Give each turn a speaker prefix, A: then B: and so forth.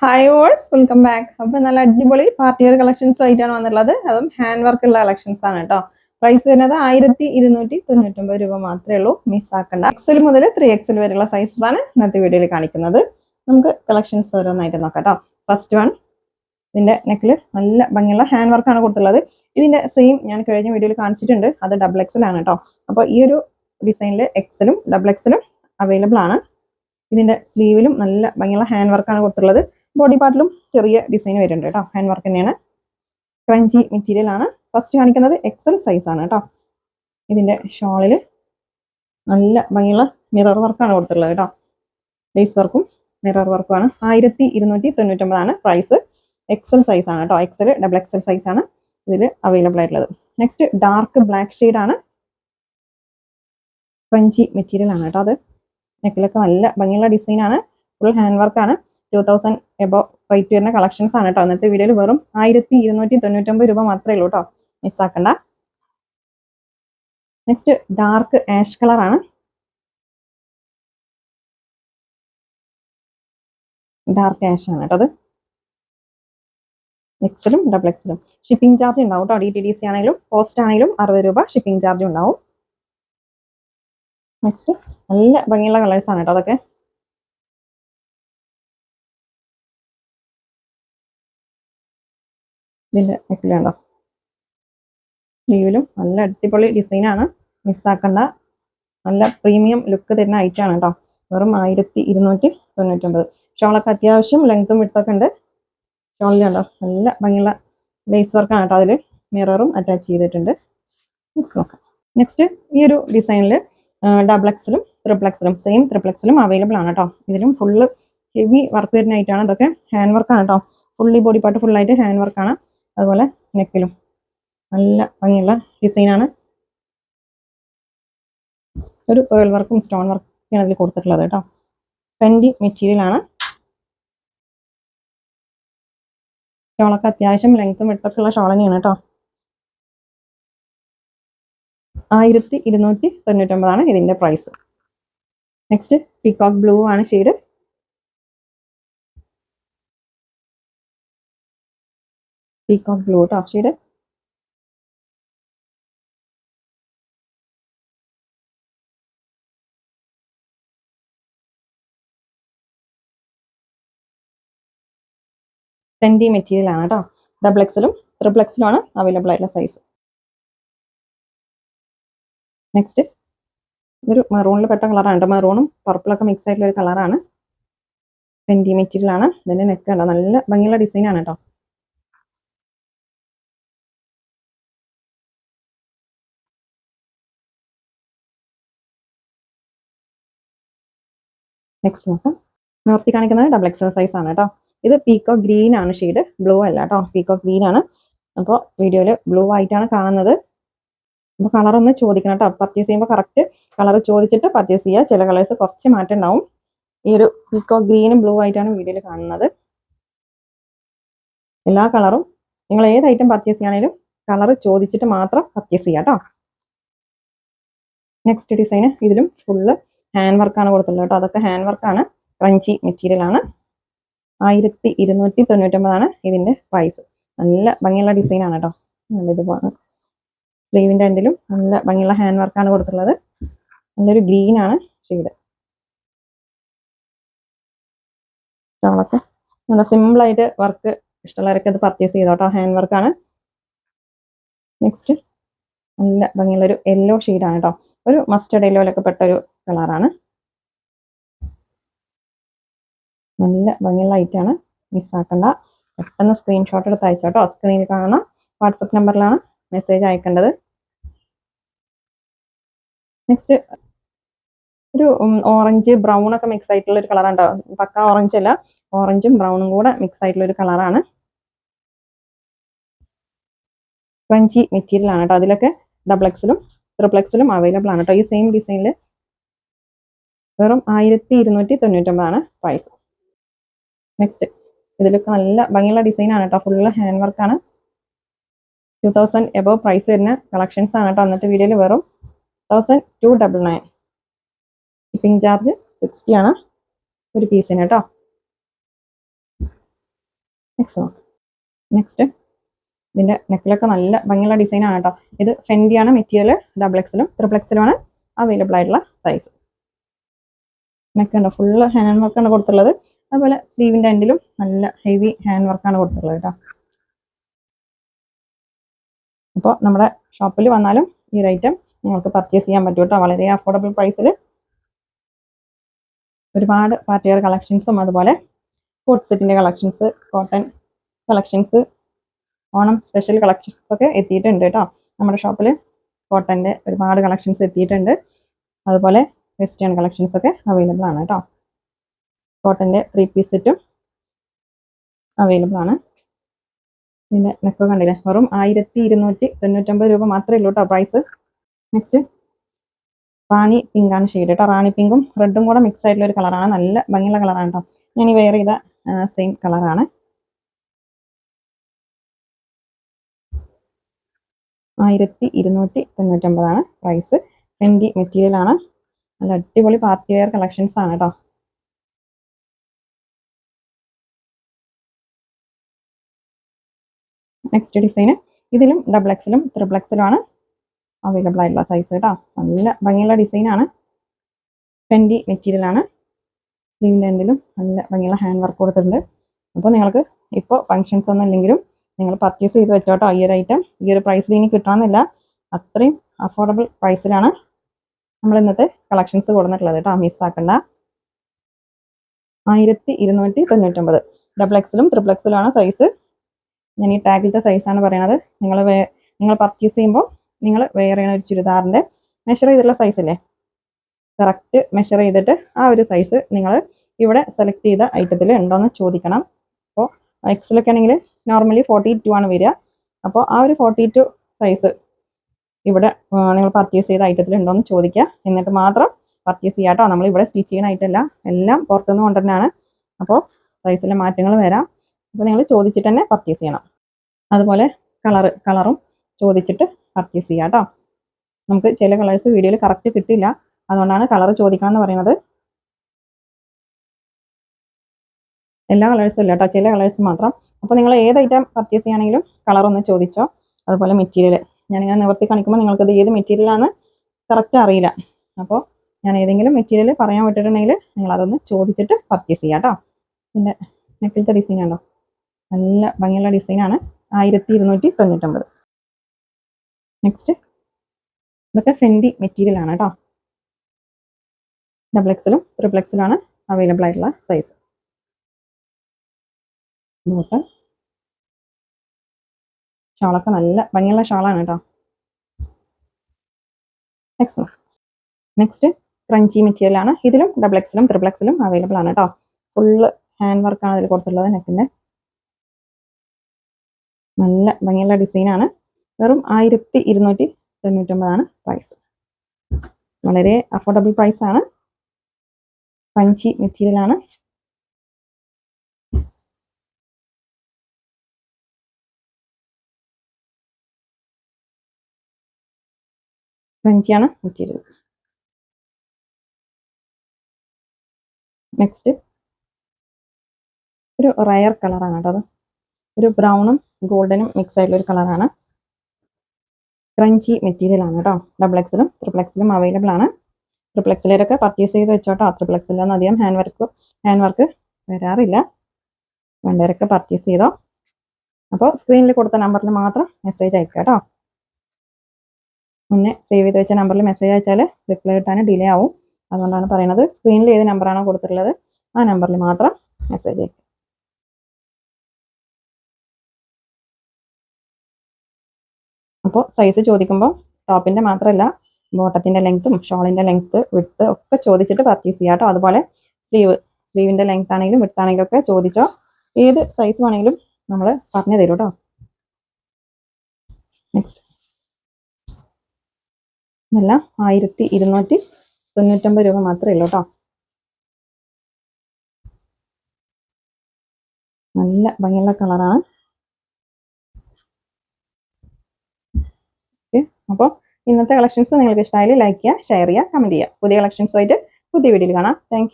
A: Hi ഓൾസ് welcome back അപ്പൊ നല്ല അടിപൊളി പാർട്ടി വെയർ കളക്ഷൻസ് ആയിട്ടാണ് വന്നിട്ടുള്ളത്. അതും ഹാൻഡ് വർക്ക് ഉള്ള കളക്ഷൻസ് ആണ് കേട്ടോ പ്രൈസ് വരുന്നത് ആയിരത്തി ഇരുന്നൂറ്റി തൊണ്ണൂറ്റൊമ്പത് രൂപ മാത്രമേ ഉള്ളൂ. മിസ് ആക്കണ്ട. എക്സൽ മുതൽ ത്രീ എക്സൽ വരെയുള്ള സൈസസ് ആണ് ഇന്നത്തെ വീഡിയോയിൽ കാണിക്കുന്നത്. നമുക്ക് കളക്ഷൻസ് ഓരോന്നായിട്ട് നോക്കാം കേട്ടോ ഫസ്റ്റ് വൺ ഇതിന്റെ നെക്കിൽ നല്ല ഭംഗിയുള്ള ഹാൻഡ് വർക്കാണ് കൊടുത്തുള്ളത് ഇതിന്റെ സെയിം ഞാൻ കഴിഞ്ഞ വീഡിയോയിൽ കാണിച്ചിട്ടുണ്ട്. അത് ഡബിൾ എക്സൽ ആണ് കേട്ടോ അപ്പോൾ ഈ ഒരു ഡിസൈനിൽ എക്സലും ഡബിൾ എക്സലും അവൈലബിൾ ആണ്. ഇതിന്റെ സ്ലീവിലും നല്ല ഭംഗിയുള്ള ഹാൻഡ് വർക്കാണ് കൊടുത്തിട്ടുള്ളത്. ബോഡി പാർട്ടിലും ചെറിയ ഡിസൈൻ വരുന്നുണ്ട് കേട്ടോ ഹാൻഡ് വർക്ക് തന്നെയാണ്. ക്രഞ്ചി മെറ്റീരിയൽ ആണ്. ഫസ്റ്റ് കാണിക്കുന്നത് എക്സൽ സൈസ് ആണ് കേട്ടോ ഇതിന്റെ ഷോളിൽ നല്ല ഭംഗിയുള്ള മിറർ വർക്കാണ് കൊടുത്തിട്ടുള്ളത് കേട്ടോ ലേസ് വർക്കും മിറർ വർക്കുമാണ് ആയിരത്തി ഇരുന്നൂറ്റി തൊണ്ണൂറ്റൊമ്പതാണ് പ്രൈസ് എക്സൽ സൈസ് ആണ് കേട്ടോ എക്സൽ ഡബിൾ എക്സൽ സൈസ് ആണ് ഇതിൽ അവൈലബിൾ ആയിട്ടുള്ളത്. നെക്സ്റ്റ് ഡാർക്ക് ബ്ലാക്ക് ഷെയ്ഡ് ആണ്. ക്രഞ്ചി മെറ്റീരിയൽ ആണ് കേട്ടോ അത്. നെക്കിലൊക്കെ നല്ല ഭംഗിയുള്ള ഡിസൈൻ ആണ്. ഫുൾ ഹാൻഡ് വർക്കാണ് ടൂ തൗസൻഡ് എബോ റേറ്റ് വരുന്ന കളക്ഷൻസ് ആണ് കേട്ടോ ഇന്നത്തെ വീഡിയോയിൽ വെറും ആയിരത്തി ഇരുന്നൂറ്റി തൊണ്ണൂറ്റൊമ്പത് രൂപ മാത്രമേ ഉള്ളൂ കേട്ടോ മിസ്സാക്കണ്ട നെക്സ്റ്റ് ഡാർക്ക് ആഷ് കളർ ആണ്. ഡാർക്ക് ആഷ് ആണ് കേട്ടോ അത്. എക്സിലും ഡബിൾ എക്സലും ഷിപ്പിംഗ് ചാർജ് ഉണ്ടാവും കേട്ടോ ഡി ടി ഡി സി ആണെങ്കിലും പോസ്റ്റ് ആണെങ്കിലും അറുപത് രൂപ ഷിപ്പിംഗ് ചാർജ് ഉണ്ടാവും. നെക്സ്റ്റ് നല്ല ഭംഗിയുള്ള കളേഴ്സ് ആണ് കേട്ടോ അതൊക്കെ. ഇതിന്റെ നെക്കിലുണ്ടോ ലീവിലും നല്ല അടിപൊളി ഡിസൈനാണ് മിസ്സാക്കണ്ട നല്ല പ്രീമിയം ലുക്ക് തരുന്ന ഐറ്റം ആണ് കേട്ടോ വെറും ആയിരത്തി ഇരുന്നൂറ്റി തൊണ്ണൂറ്റൊമ്പത്. ഷോളൊക്കെ അത്യാവശ്യം ലെങ്ത്തും വിട്ടൊക്കെ ഉണ്ട്. ഷോളിലുണ്ടോ നല്ല ഭംഗിയുള്ള ലേസ് വർക്കാണ് കേട്ടോ അതിൽ മിററും അറ്റാച്ച് ചെയ്തിട്ടുണ്ട്. നെക്സ്റ്റ് നോക്കാം. നെക്സ്റ്റ് ഈ ഒരു ഡിസൈനിൽ ഡബിൾ എക്സിലും ട്രിപ്പിൾ എക്സിലും സെയിം ട്രിപ്പിൾ എക്സിലും അവൈലബിൾ ആണ് കേട്ടോ ഇതിലും ഫുള്ള് ഹെവി വർക്ക് വരുന്ന ആയിട്ടാണ് ഇതൊക്കെ ഹാൻഡ് വർക്കാണ് കേട്ടോ ഫുള്ളി ബോഡി പാർട്ട് ഫുള്ളായിട്ട് ഹാൻഡ് വർക്കാണ് അതുപോലെ നെക്കിലും നല്ല ഭംഗിയുള്ള ഡിസൈനാണ് ഒരു ഓയിൽ വർക്കും സ്റ്റോൺ വർക്കും അതിൽ കൊടുത്തിട്ടുള്ളത് കേട്ടോ. പെൻഡി മെറ്റീരിയലാണ് ഷോളൊക്കെ അത്യാവശ്യം ലെങ്ത്തും വെട്ടൊക്കെ ഉള്ള ഷോൾ തന്നെയാണ് കേട്ടോ. ആയിരത്തി ഇരുന്നൂറ്റി തൊണ്ണൂറ്റൊമ്പതാണ് ഇതിന്റെ പ്രൈസ് നെക്സ്റ്റ് പീകോക്ക് ബ്ലൂ ആണ് ഷെയ്ഡ്. പീകോക്ക് ബ്ലൂ കേട്ടോ ഷെയ്ഡ് പെൻഡി മെറ്റീരിയൽ ആണ് കേട്ടോ ഡബിൾ എക്സലും ട്രിപ്പിൾ എക്സലും ആണ് അവൈലബിൾ ആയിട്ടുള്ള സൈസ് നെക്സ്റ്റ് ഇതൊരു മെറൂണിൽ പെട്ട കളറാണ് മെറൂണും പർപ്പിളൊക്കെ മിക്സ് ആയിട്ടുള്ള ഒരു കളറാണ് പെൻഡി മെറ്റീരിയൽ ആണ്. ഇതിന്റെ നെക്ക് കണ്ടോ? നല്ല ഭംഗിയുള്ള ഡിസൈൻ ആണ് കേട്ടോ നെക്സ്റ്റ് നോക്കാം. നോർത്തി കാണിക്കുന്നത് ഡബിൾ എക്സൽ സൈസ് ആണ് കേട്ടോ ഇത് പീക്കോ ഗ്രീൻ ആണ് ഷെയ്ഡ് ബ്ലൂ അല്ല കേട്ടോ പീക്കോ ഗ്രീൻ ആണ്. അപ്പോൾ വീഡിയോയിൽ ബ്ലൂ ആയിട്ടാണ് കാണുന്നത്. അപ്പോൾ കളർ ഒന്ന് ചോദിക്കണം കേട്ടോ പർച്ചേസ് ചെയ്യുമ്പോൾ കറക്റ്റ് കളർ ചോദിച്ചിട്ട് പർച്ചേസ് ചെയ്യുക ചില കളേഴ്സ് കുറച്ച് മാറ്റം ഉണ്ടാവും. ഈ ഒരു പീക്കോ ഗ്രീനും ബ്ലൂ ആയിട്ടാണ് വീഡിയോയിൽ കാണുന്നത്. എല്ലാ കളറും നിങ്ങൾ ഏത് ഐറ്റം പർച്ചേസ് ചെയ്യുകയാണെങ്കിലും കളർ ചോദിച്ചിട്ട് മാത്രം പർച്ചേസ് ചെയ്യാം കേട്ടോ നെക്സ്റ്റ് ഡിസൈന് ഇതിലും ഫുള്ള് ഹാൻഡ് വർക്കാണ് കൊടുത്തിട്ടുള്ളത് കേട്ടോ. അതൊക്കെ ഹാൻഡ് വർക്കാണ് ക്രഞ്ചി മെറ്റീരിയൽ ആണ്. ആയിരത്തി ഇരുന്നൂറ്റി തൊണ്ണൂറ്റൊമ്പതാണ് ഇതിന്റെ പ്രൈസ് നല്ല ഭംഗിയുള്ള ഡിസൈൻ ആണ് കേട്ടോ. നല്ല ഇതുപോലെ സ്ലീവിന്റെ എൻഡിലും നല്ല ഭംഗിയുള്ള ഹാൻഡ് വർക്കാണ് കൊടുത്തിട്ടുള്ളത്. നല്ലൊരു ഗ്രീൻ ആണ് ഷെയ്ഡ് ഷോളൊക്കെ നല്ല സിമ്പിൾ ആയിട്ട് വർക്ക് ഇഷ്ടമുള്ളവരൊക്കെ ഇത് പർച്ചേസ് ചെയ്തോ കേട്ടോ ഹാൻഡ് വർക്കാണ് നെക്സ്റ്റ് നല്ല ഭംഗിയുള്ള ഒരു യെല്ലോ ഷെയ്ഡാണ് കേട്ടോ ഒരു മസ്റ്റർഡ് യെല്ലോയിലൊക്കെ പെട്ട ഒരു കളറാണ് നല്ല ഭംഗിയുള്ള ഐറ്റാണ് മിസ്സാക്കണ്ട പെട്ടെന്ന് സ്ക്രീൻഷോട്ട് എടുത്ത് അയച്ചോട്ടോ. സ്ക്രീനിൽ കാണുന്ന വാട്സപ്പ് നമ്പറിലാണ് മെസ്സേജ് അയക്കേണ്ടത്. നെക്സ്റ്റ് ഒരു ഓറഞ്ച് ബ്രൗൺ ഒക്കെ മിക്സ് ആയിട്ടുള്ള ഒരു കളറാണ് കേട്ടോ പക്ക ഓറഞ്ച് അല്ല. ഓറഞ്ചും ബ്രൗണും കൂടെ മിക്സ് ആയിട്ടുള്ള ഒരു കളറാണ് ക്രഞ്ചി മെറ്റീരിയൽ ആണ് കേട്ടോ അതിലൊക്കെ ഡബിൾ എക്സിലും ട്രിപ്പിൾ എക്സിലും അവൈലബിൾ ആണ് കേട്ടോ ഈ സെയിം ഡിസൈനിൽ വെറും ആയിരത്തി ഇരുന്നൂറ്റി തൊണ്ണൂറ്റൊമ്പതാണ് പ്രൈസ് നെക്സ്റ്റ് ഇതിലൊക്കെ നല്ല ഭംഗിയുള്ള ഡിസൈൻ ആണ് കേട്ടോ ഫുള്ള് ഹാൻഡ് വർക്കാണ് ടു തൗസൻഡ് എബോവ് പ്രൈസ് വരുന്ന കളക്ഷൻസ് ആണ് കേട്ടോ അന്നത്തെ വീഡിയോയിൽ വെറും thousand two double nine shipping charge sixty ആണ് ഒരു പീസിന് കേട്ടോ നെക്സ്റ്റ് നെക്സ്റ്റ് ഇതിന്റെ നെക്കിലൊക്കെ നല്ല ഭംഗിയുള്ള ഡിസൈൻ ആണ് കേട്ടോ ഇത് ഫെൻഡിയാണ് മെറ്റീരിയൽ ഡബിൾ എക്സിലും ട്രിപ്പിൾ എക്സിലുമാണ് അവൈലബിൾ ആയിട്ടുള്ള സൈസ് നെക്ക് ഉണ്ടോ ഫുള്ള് ഹാൻഡ് വർക്കാണ് കൊടുത്തുള്ളത് അതുപോലെ സ്ലീവിന്റെ എൻഡിലും നല്ല ഹെവി ഹാൻഡ് വർക്കാണ് കൊടുത്തിട്ടുള്ളത് കേട്ടോ അപ്പോൾ നമ്മുടെ ഷോപ്പിൽ വന്നാലും ഈ ഒരു ഐറ്റം നിങ്ങൾക്ക് പർച്ചേസ് ചെയ്യാൻ പറ്റും കേട്ടോ വളരെ അഫോർഡബിൾ പ്രൈസിൽ ഒരുപാട് പാർട്ടി വെയർ കളക്ഷൻസും അതുപോലെ കോട്ട് സെറ്റിന്റെ collections cotton collections Onam special collections ഒക്കെ എത്തിയിട്ടുണ്ട് കേട്ടോ. നമ്മുടെ ഷോപ്പിൽ കോട്ടന്റെ ഒരുപാട് കളക്ഷൻസ് എത്തിയിട്ടുണ്ട്. അതുപോലെ വെസ്റ്റേൺ കളക്ഷൻസ് ഒക്കെ അവൈലബിൾ ആണ് കേട്ടോ. കോട്ടന്റെ ത്രീ പീസ് സെറ്റും അവൈലബിൾ ആണ്. പിന്നെ നെക്ക് കണ്ടില്ലേ? വെറും ആയിരത്തി ഇരുന്നൂറ്റി തൊണ്ണൂറ്റൊമ്പത് രൂപ മാത്രമേ ഉള്ളൂ കേട്ടോ പ്രൈസ് നെക്സ്റ്റ് റാണി പിങ്കാണ് ഷെയ്ഡ് കേട്ടോ. റാണി പിങ്കും റെഡും കൂടെ മിക്സ് ആയിട്ടുള്ള ഒരു കളറാണ് നല്ല ഭംഗിയുള്ള കളറാണ് കേട്ടോ. ഞാൻ ഈ വെയർ ചെയ്ത സെയിം കളറാണ് ആയിരത്തി ഇരുന്നൂറ്റി തൊണ്ണൂറ്റൊമ്പതാണ് പ്രൈസ് ട്വന്റി മെറ്റീരിയൽ ആണ്. നല്ല അടിപൊളി പാർട്ടി വെയർ കളക്ഷൻസ് ആണ് കേട്ടോ നെക്സ്റ്റ് ഡിസൈന് ഇതിലും ഡബിൾ എക്സിലും ത്രിബിൾ എക്സിലും ആണ് അവൈലബിൾ ആയിട്ടുള്ള സൈസ് കേട്ടോ നല്ല ഭംഗിയുള്ള ഡിസൈനാണ് മെറ്റീരിയൽ ആണ്. സ്ലീവിന്റെ എൻഡിലും നല്ല ഭംഗിയുള്ള ഹാൻഡ് വർക്ക് കൊടുത്തിട്ടുണ്ട്. അപ്പോൾ നിങ്ങൾക്ക് ഇപ്പോൾ ഫങ്ഷൻസ് ഒന്നും ഇല്ലെങ്കിലും നിങ്ങൾ പർച്ചേസ് ചെയ്ത് വെച്ചോട്ടോ ഈ ഒരു ഐറ്റം ഈ ഒരു പ്രൈസിൽ ഇനി കിട്ടണമെന്നില്ല അത്രയും അഫോർഡബിൾ പ്രൈസിലാണ് നമ്മൾ ഇന്നത്തെ കളക്ഷൻസ് കൊടുത്തിട്ടുള്ളത് കേട്ടോ മിസ്സാക്കണ്ട ആയിരത്തി ഇരുന്നൂറ്റി തൊണ്ണൂറ്റൊമ്പത്. ഡബിൾ എക്സിലും ആണ് സൈസ് ഞാൻ ഈ ടാഗിലത്തെ സൈസാണ് പറയണത്. നിങ്ങൾ വേ നിങ്ങൾ പർച്ചേസ് ചെയ്യുമ്പോൾ നിങ്ങൾ വെയർ ചെയ്യുന്ന ഒരു ചുരിദാറിന്റെ മെഷർ ചെയ്തിട്ടുള്ള സൈസ് കറക്റ്റ് മെഷർ ചെയ്തിട്ട് ആ ഒരു സൈസ് നിങ്ങൾ ഇവിടെ സെലക്ട് ചെയ്ത ഐറ്റത്തിൽ ഉണ്ടോയെന്ന് ചോദിക്കണം. അപ്പോൾ എക്സിലൊക്കെ ആണെങ്കിൽ നോർമലി ഫോർട്ടി ടു ആണ് വരിക. അപ്പോൾ ആ ഒരു ഫോർട്ടി ടു സൈസ് ഇവിടെ നിങ്ങൾ പർച്ചേസ് ചെയ്ത ഐറ്റത്തിൽ ഉണ്ടോയെന്ന് ചോദിക്കുക. എന്നിട്ട് മാത്രം പർച്ചേസ് ചെയ്യാം കേട്ടോ. നമ്മൾ ഇവിടെ സ്റ്റിച്ച് ചെയ്യുന്ന എല്ലാം പുറത്തുനിന്ന് കൊണ്ടുതന്നെയാണ് അപ്പോൾ സൈസിലെ മാറ്റങ്ങൾ വരാം. അപ്പോൾ നിങ്ങൾ ചോദിച്ചിട്ട് തന്നെ പർച്ചേസ് ചെയ്യണം. അതുപോലെ കളറ് കളറും ചോദിച്ചിട്ട് പർച്ചേസ് ചെയ്യാം കേട്ടോ. നമുക്ക് ചില കളേഴ്സ് വീഡിയോയിൽ കറക്റ്റ് കിട്ടില്ല അതുകൊണ്ടാണ് കളർ ചോദിക്കണം എന്ന് പറയുന്നത്. എല്ലാ കളേഴ്സും ഇല്ല കേട്ടോ. ചില കളേഴ്സ് മാത്രം. അപ്പോൾ നിങ്ങൾ ഏത് ഐറ്റം പർച്ചേസ് ചെയ്യുകയാണെങ്കിലും കളർ ഒന്ന് ചോദിച്ചോ. അതുപോലെ മെറ്റീരിയൽ ഞാനിങ്ങനെ നിവർത്തി കാണിക്കുമ്പോൾ നിങ്ങൾക്കത് ഏത് മെറ്റീരിയലാണ് കറക്റ്റ് അറിയില്ല. അപ്പോൾ ഞാൻ ഏതെങ്കിലും മെറ്റീരിയൽ പറയാൻ വിട്ടിട്ടുണ്ടെങ്കിൽ നിങ്ങൾ അതൊന്ന് ചോദിച്ചിട്ട് പർച്ചേസ് ചെയ്യാം കേട്ടോ. പിന്നെ നെക്കിലത്തെ ഡിസൈൻ ഉണ്ടോ നല്ല ഭംഗിയുള്ള ഡിസൈനാണ് ആയിരത്തി ഇരുന്നൂറ്റി തൊണ്ണൂറ്റൊമ്പത് നെക്സ്റ്റ് ഇതൊക്കെ ഫെൻഡി മെറ്റീരിയൽ ആണ് കേട്ടോ. ഡബിൾ എക്സിലും ട്രിപ്പിൾ എക്സിലാണ് അവൈലബിൾ ആയിട്ടുള്ള സൈസ് ബോട്ടം ഷാളൊക്കെ നല്ല ഭംഗിയുള്ള ഷാളാണ് കേട്ടോ. നെക്സ്റ്റ് നെക്സ്റ്റ് ക്രഞ്ചി മെറ്റീരിയൽ ആണ്. ഇതിലും ഡബിൾ എക്സിലും ട്രിപ്പിൾ എക്സിലും അവൈലബിൾ ആണ് കേട്ടോ. ഫുള്ള് ഹാൻഡ് വർക്കാണ് ഇതിൽ കൊടുത്തിട്ടുള്ളത് നെക്കിന്റെ നല്ല ഭംഗിയുള്ള ഡിസൈനാണ് വെറും ആയിരത്തി ഇരുന്നൂറ്റി തൊണ്ണൂറ്റൊമ്പതാണ് പ്രൈസ് വളരെ അഫോർഡബിൾ പ്രൈസ് ആണ്. പഞ്ചി മെറ്റീരിയൽ ആണ് നൂറ്റി ഇരുപത്. നെക്സ്റ്റ് ഒരു റയർ കളറാണ് കേട്ടോ അത്. ഒരു ബ്രൗണും ഗോൾഡനും മിക്സ് ആയിട്ടുള്ള ഒരു കളറാണ് ക്രഞ്ചി മെറ്റീരിയൽ ആണ് കേട്ടോ. ഡബിൾ എക്സിലും ട്രിപ്പിൾ എക്സിലും അവൈലബിൾ ആണ്. ട്രിപ്പിൾ എക്സിലൊക്കെ പർച്ചേസ് ചെയ്ത് വെച്ചോട്ടോ. ട്രിപ്പിൾ എക്സിലൊന്നും അധികം ഹാൻഡ് വർക്ക് ഹാൻഡ് വർക്ക് വരാറില്ല. വേണ്ടവരൊക്കെ പർച്ചേസ് ചെയ്തോ. അപ്പോൾ സ്ക്രീനിൽ കൊടുത്ത നമ്പറിൽ മാത്രം മെസ്സേജ് അയക്കാം കേട്ടോ മുന്നേ സേവ് ചെയ്ത് വെച്ച നമ്പറിൽ മെസ്സേജ് അയച്ചാൽ റിപ്ലൈ കിട്ടാൻ ഡിലേ ആവും. അതുകൊണ്ടാണ് പറയുന്നത് സ്ക്രീനിൽ ഏത് നമ്പറാണോ കൊടുത്തിട്ടുള്ളത് ആ നമ്പറിൽ മാത്രം മെസ്സേജ് അയക്കുക അപ്പോൾ സൈസ് ചോദിക്കുമ്പോൾ ടോപ്പിന്റെ മാത്രമല്ല ബോട്ടത്തിന്റെ ലെങ്ത്തും ഷോളിന്റെ ലെങ്ത്ത് വിട്ട് ഒക്കെ ചോദിച്ചിട്ട് പർച്ചേസ് ചെയ്യാം കേട്ടോ അതുപോലെ സ്ലീവ് സ്ലീവിന്റെ ലെങ്ത് ആണെങ്കിലും വിട്ട് ആണെങ്കിലും ഒക്കെ ചോദിച്ചോ. ഏത് സൈസ് വേണമെങ്കിലും നമ്മൾ പറഞ്ഞു തരും കേട്ടോ നെക്സ്റ്റ് ഇതെല്ലാം ആയിരത്തി ഇരുന്നൂറ്റി തൊണ്ണൂറ്റൊമ്പത് രൂപ മാത്രമേ ഉള്ളൂ കേട്ടോ നല്ല ഭംഗിയുള്ള കളറാണ് അപ്പോൾ ഇന്നത്തെ കളക്ഷൻസ് നിങ്ങൾക്ക് ഇഷ്ടമായാലും ലൈക്ക് ചെയ്യുക ഷെയർ ചെയ്യുക കമന്റ് ചെയ്യുക. പുതിയ കളക്ഷൻസുമായിട്ട് പുതിയ വീഡിയോയിൽ കാണാം. താങ്ക്